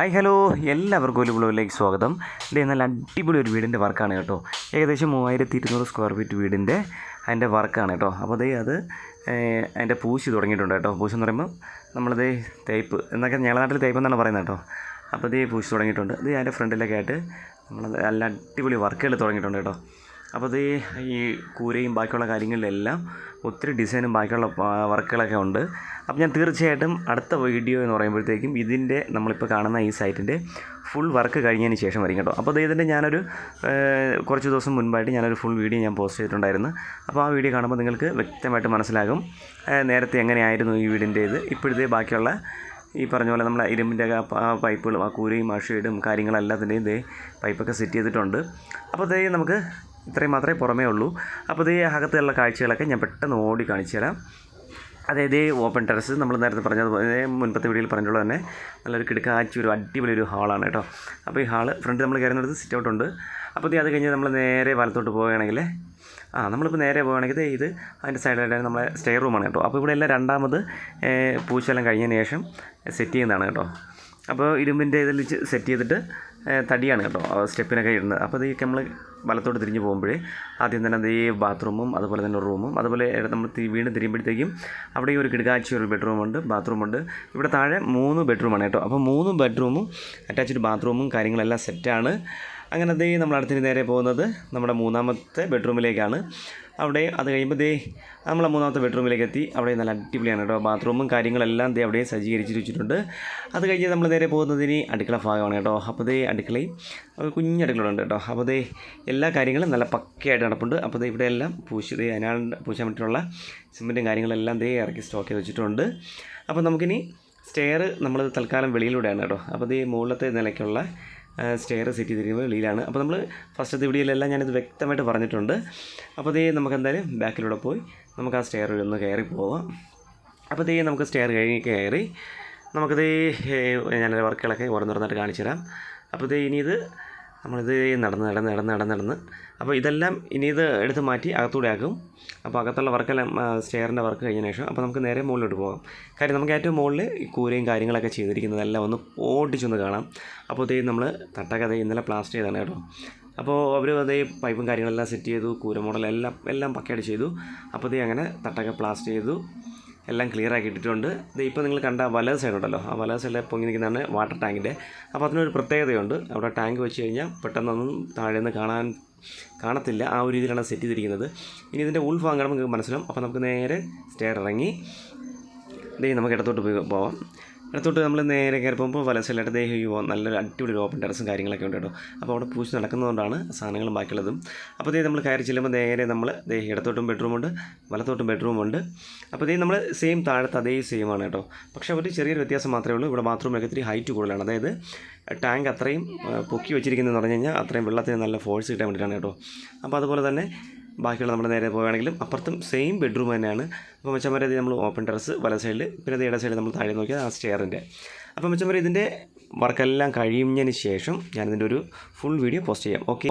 Hi hello എല്ലാവർക്കും ഒരു ബ്ലോഗിലേക്ക് സ്വാഗതം. ഇതേ നല്ല അടിപൊളി ഒരു വീടിന്റെ വർക്കാണ് കേട്ടോ. ഏകദേശം മൂവായിരത്തി ഇരുന്നൂറ് സ്ക്വയർ ഫീറ്റ് വീടിന്റെ അതിന്റെ വർക്കാണ് കേട്ടോ. അപ്പോൾ അതേ അത് അതിന്റെ പൂശി തുടങ്ങിയിട്ടുണ്ട് കേട്ടോ. പൂശി എന്ന് പറയുമ്പോൾ നമ്മളത് തേപ്പ് എന്നൊക്കെ ഞങ്ങളുടെ നാട്ടിൽ തേപ്പ് എന്നാണ് പറയുന്നത് കേട്ടോ. അപ്പോൾ അതേ പൂശി തുടങ്ങിയിട്ടുണ്ട്. ഇത് അതിന്റെ ഫ്രണ്ടിലൊക്കെ ആയിട്ട് നമ്മളത് നല്ല അടിപൊളി വർക്കുകൾ തുടങ്ങിയിട്ടുണ്ട് കേട്ടോ. അപ്പോൾ അത് ഈ കൂരയും ബാക്കിയുള്ള കാര്യങ്ങളിലെല്ലാം ഒത്തിരി ഡിസൈനും ബാക്കിയുള്ള വർക്കുകളൊക്കെ ഉണ്ട്. അപ്പോൾ ഞാൻ തീർച്ചയായിട്ടും അടുത്ത വീഡിയോ എന്ന് പറയുമ്പോഴത്തേക്കും ഇതിന്റെ നമ്മളിപ്പോൾ കാണുന്ന ഈ സൈറ്റിന്റെ ഫുൾ വർക്ക് കഴിഞ്ഞതിന് ശേഷം വരും കേട്ടോ. അപ്പോൾ ഇതിന്റെ ഞാനൊരു കുറച്ച് ദിവസം മുൻപായിട്ട് ഞാനൊരു ഫുൾ വീഡിയോ ഞാൻ പോസ്റ്റ് ചെയ്തിട്ടുണ്ടായിരുന്നു. അപ്പോൾ ആ വീഡിയോ കാണുമ്പോൾ നിങ്ങൾക്ക് വ്യക്തമായിട്ട് മനസ്സിലാകും നേരത്തെ എങ്ങനെയായിരുന്നു ഈ വീടിന്റെ ഇത്. ഇപ്പോഴത്തെ ബാക്കിയുള്ള ഈ പറഞ്ഞ പോലെ നമ്മളെ ഇരുമ്പിന്റെ പൈപ്പുകളും ആ കൂരയും ആ ഷീഡും കാര്യങ്ങളെല്ലാത്തിന്റെയും ഇതേ പൈപ്പൊക്കെ സെറ്റ് ചെയ്തിട്ടുണ്ട്. അപ്പോൾ ഇതേ നമുക്ക് ഇത്രയും മാത്രമേ പുറമേ ഉള്ളൂ. അപ്പോൾ ഇതേ അകത്തുള്ള കാഴ്ചകളൊക്കെ ഞാൻ പെട്ടെന്ന് ഓടി കാണിച്ചു തരാം. അതായത് ഓപ്പൺ ടെറസ് നമ്മൾ നേരത്തെ പറഞ്ഞതുപോലെ മുൻപത്തെ വീഡിയോയിൽ പറഞ്ഞുള്ള തന്നെ നല്ലൊരു കിടക്കാച്ചി ഒരു അടിപൊളി ഒരു ഹാളാണ് കേട്ടോ. അപ്പോൾ ഈ ഹാൾ ഫ്രണ്ട് നമ്മൾ കയറുന്നിടത്ത് സിറ്റ് ഔട്ട് ഉണ്ട്. അപ്പോൾ ഇത് അത് കഴിഞ്ഞ് നമ്മൾ നേരെ വലത്തോട്ട് പോവുകയാണെങ്കിൽ ആ നമ്മളിപ്പോൾ നേരെ പോവുകയാണെങ്കിൽ ഇത് അതിന്റെ സൈഡിലായിട്ട് നമ്മളെ സ്റ്റേ റൂമാണ് കേട്ടോ. അപ്പോൾ ഇവിടെ എല്ലാം രണ്ടാമത് പൂശലം കഴിഞ്ഞതിന് ശേഷം സെറ്റ് ചെയ്യുന്നതാണ് കേട്ടോ. അപ്പോൾ ഇരുമ്പിന്റെ ഇതിൽ സെറ്റ് ചെയ്തിട്ട് തടിയാണ് കേട്ടോ. സ്റ്റെപ്പിനൊക്കെ ഇടുന്നത് അപ്പോൾ ഇത് നമ്മൾ വലത്തോട്ട് തിരിഞ്ഞ് പോകുമ്പോഴേ ആദ്യം തന്നെ ഈ ബാത്റൂമും അതുപോലെ തന്നെ റൂമും അതുപോലെ നമ്മൾ വീണ്ടും തിരിയുമ്പോഴത്തേക്കും അവിടെ ഒരു കിടക്കാച്ചി ഒരു ബെഡ്റൂമുണ്ട് ബാത്റൂമുണ്ട് ഇവിടെ താഴെ മൂന്ന് ബെഡ്റൂമാണ് കേട്ടോ. അപ്പോൾ മൂന്ന് ബെഡ്റൂമും അറ്റാച്ച്ഡ് ബാത്റൂമും കാര്യങ്ങളെല്ലാം സെറ്റാണ്. അങ്ങനെ ദേ നമ്മൾ അടുത്തിന് നേരെ പോകുന്നത് നമ്മുടെ മൂന്നാമത്തെ ബെഡ്റൂമിലേക്കാണ്. അവിടെ അത് കഴിയുമ്പോൾ ദേ നമ്മളെ മൂന്നാമത്തെ ബെഡ്റൂമിലേക്ക് എത്തി. അവിടെ നല്ല അടിപൊളിയാണ് കേട്ടോ. ബാത്റൂമും കാര്യങ്ങളെല്ലാം ദേ അവിടെ സജ്ജീകരിച്ച് വെച്ചിട്ടുണ്ട്. അത് കഴിഞ്ഞ് നമ്മൾ നേരെ പോകുന്നതിന് അടുക്കള ഭാഗമാണ് കേട്ടോ. അപ്പോൾ ദേ അടുക്കളയും ഒരു കുഞ്ഞ് അടുക്കളുണ്ട് കേട്ടോ. അപ്പോൾ ദേ എല്ലാ കാര്യങ്ങളും നല്ല പക്കയായിട്ട് നടപ്പുണ്ട്. അപ്പോൾ ദേ ഇവിടെ എല്ലാം പൂശി ദേ അതിനാണ്ട് പൂശാൻ വേണ്ടിയിട്ടുള്ള സിമെന്റും കാര്യങ്ങളെല്ലാം ദേ ഇറക്കി സ്റ്റോക്ക് ചെയ്ത് വെച്ചിട്ടുണ്ട്. അപ്പോൾ നമുക്കിനി സ്റ്റെയർ നമ്മൾ തൽക്കാലം വെളിയിലൂടെയാണ് കേട്ടോ. അപ്പോൾ ഈ മുകളിലത്തെ നിലയ്ക്കുള്ള സ്റ്റെയർ സെറ്റ് ചെയ്തിരിക്കുന്നത് വെളിയിലാണ്. അപ്പോൾ നമ്മൾ ഫസ്റ്റ് ഫസ്റ്റത്തെ വീഡിയോയിലെല്ലാം ഞാനിത് വ്യക്തമായിട്ട് പറഞ്ഞിട്ടുണ്ട്. അപ്പോൾ ദേ നമുക്ക് എന്തായാലും ബാക്കിലൂടെ പോയി നമുക്ക് ആ സ്റ്റെയർ ഒന്ന് കയറി പോവാം. അപ്പോൾ ദേ നമുക്ക് സ്റ്റെയർ കഴിഞ്ഞ് കയറി നമുക്കിത് ഞാൻ വർക്കുകളൊക്കെ ഓരോന്നോരോന്നായിട്ട് കാണിച്ചു തരാം അപ്പോൾ ഇത് ഇനി ഇത് നമ്മളിത് നടന്ന് നടന്ന് നടന്ന് നടന്ന് നടന്ന്. അപ്പോൾ ഇതെല്ലാം ഇനി ഇത് എടുത്ത് മാറ്റി അകത്തൂടെ ആക്കും. അപ്പോൾ അകത്തുള്ള വർക്കെല്ലാം സ്റ്റെയറിന്റെ വർക്ക് കഴിഞ്ഞ ശേഷം അപ്പോൾ നമുക്ക് നേരെ മുകളിലോട്ട് പോകാം. കാര്യം നമുക്ക് ഏറ്റവും മുകളിൽ ഈ കൂരയും കാര്യങ്ങളൊക്കെ ചെയ്തിരിക്കുന്നതെല്ലാം ഒന്ന് ഓടിച്ചൊന്ന് കാണാം. അപ്പോൾ ഇതേ നമ്മൾ തട്ടകഥ ഇന്നലെ പ്ലാസ്റ്റർ ചെയ്താണ് കേട്ടോ. അപ്പോൾ അവർ അതേ പൈപ്പും കാര്യങ്ങളെല്ലാം സെറ്റ് ചെയ്തു കൂര മോഡൽ എല്ലാം എല്ലാം പക്കയായിട്ട് ചെയ്തു. അപ്പോൾ ഇതേ അങ്ങനെ തട്ടക പ്ലാസ്റ്റർ ചെയ്തു. എല്ലാം ക്ലിയർ ആക്കി ഇട്ടിട്ടുണ്ട്. ഇത് ഇപ്പോൾ നിങ്ങൾ കണ്ട വലത് സൈഡ് ഉണ്ടല്ലോ. ആ വലത് സൈഡിൽ പൊങ്ങി നിൽക്കുന്നതാണ് വാട്ടർ ടാങ്കിന്റെ അപ്പോൾ അതിനൊരു പ്രത്യേകതയുണ്ട്. അവിടെ ടാങ്ക് വെച്ച് കഴിഞ്ഞാൽ പെട്ടെന്നൊന്നും താഴെ നിന്ന് കാണാൻ കാണത്തില്ല. ആ ഒരു രീതിയിലാണ് സെറ്റ് ചെയ്തിരിക്കുന്നത്. ഇനി ഇതിന്റെ ഉൾഭാഗം നമുക്ക് മനസ്സിലാവും. അപ്പോൾ നമുക്ക് നേരെ സ്റ്റെയർ ഇറങ്ങി ദേ നമുക്ക് ഇടത്തോട്ട് പോവാം. ഇടത്തോട്ട് നമ്മൾ നേരെ കയറി പോകുമ്പോൾ വല സൈഡിലായിട്ട് ദേ അയ്യോ നല്ലൊരു അടിപൊളി ഓപ്പൺ ടെറസും കാര്യങ്ങളൊക്കെ ഉണ്ട് കേട്ടോ. അപ്പോൾ അവിടെ പൂച്ച് നടക്കുന്നതുകൊണ്ടാണ് സാധനങ്ങളും ബാക്കിയുള്ളതും. അപ്പോൾ ഇതേ നമ്മൾ കയറി ചെല്ലുമ്പോൾ നേരെ നമ്മൾ ദേ ഇടത്തോട്ടും ബെഡ്റൂമുണ്ട് വലത്തോട്ടും ബെഡ്റൂമുണ്ട് അപ്പോൾ ഇതേ നമ്മൾ സെയിം താഴത്ത് അതേ സെയിം ആണ് കേട്ടോ. പക്ഷേ ഒരു ചെറിയൊരു വ്യത്യാസം മാത്രമേ ഉള്ളൂ. ഇവിടെ ബാത്റൂമൊക്കെ ഇത്തിരി ഹൈറ്റ് കൂടുതലാണ്. അതായത് ടാങ്ക് അത്രയും പൊക്കി വെച്ചിരിക്കുന്നതെന്ന് പറഞ്ഞു കഴിഞ്ഞാൽ അത്രയും വെള്ളത്തിന് നല്ല ഫോഴ്സ് കിട്ടാൻ വേണ്ടിയിട്ടാണ് കേട്ടോ. അപ്പോൾ അതുപോലെ തന്നെ ബാക്കിയുള്ള നമ്മുടെ നേരെ പോവുകയാണെങ്കിലും അപ്പുറത്തും സെയിം ബെഡ്റൂം തന്നെയാണ്. അപ്പോൾ മെച്ചമ്മര ഇത് നമ്മൾ ഓപ്പൺ ടെറസ് വല സൈഡിൽ പിന്നെ ഇട സൈഡിൽ നമ്മൾ താഴെ നോക്കിയാൽ ആ സ്റ്റെയറിന്റെ അപ്പോൾ മെച്ചമ്മര ഇതിന്റെ വർക്കെല്ലാം കഴിയുന്നതിന് ശേഷം ഞാനിതിന്റെ ഒരു ഫുൾ വീഡിയോ പോസ്റ്റ് ചെയ്യാം. ഓക്കെ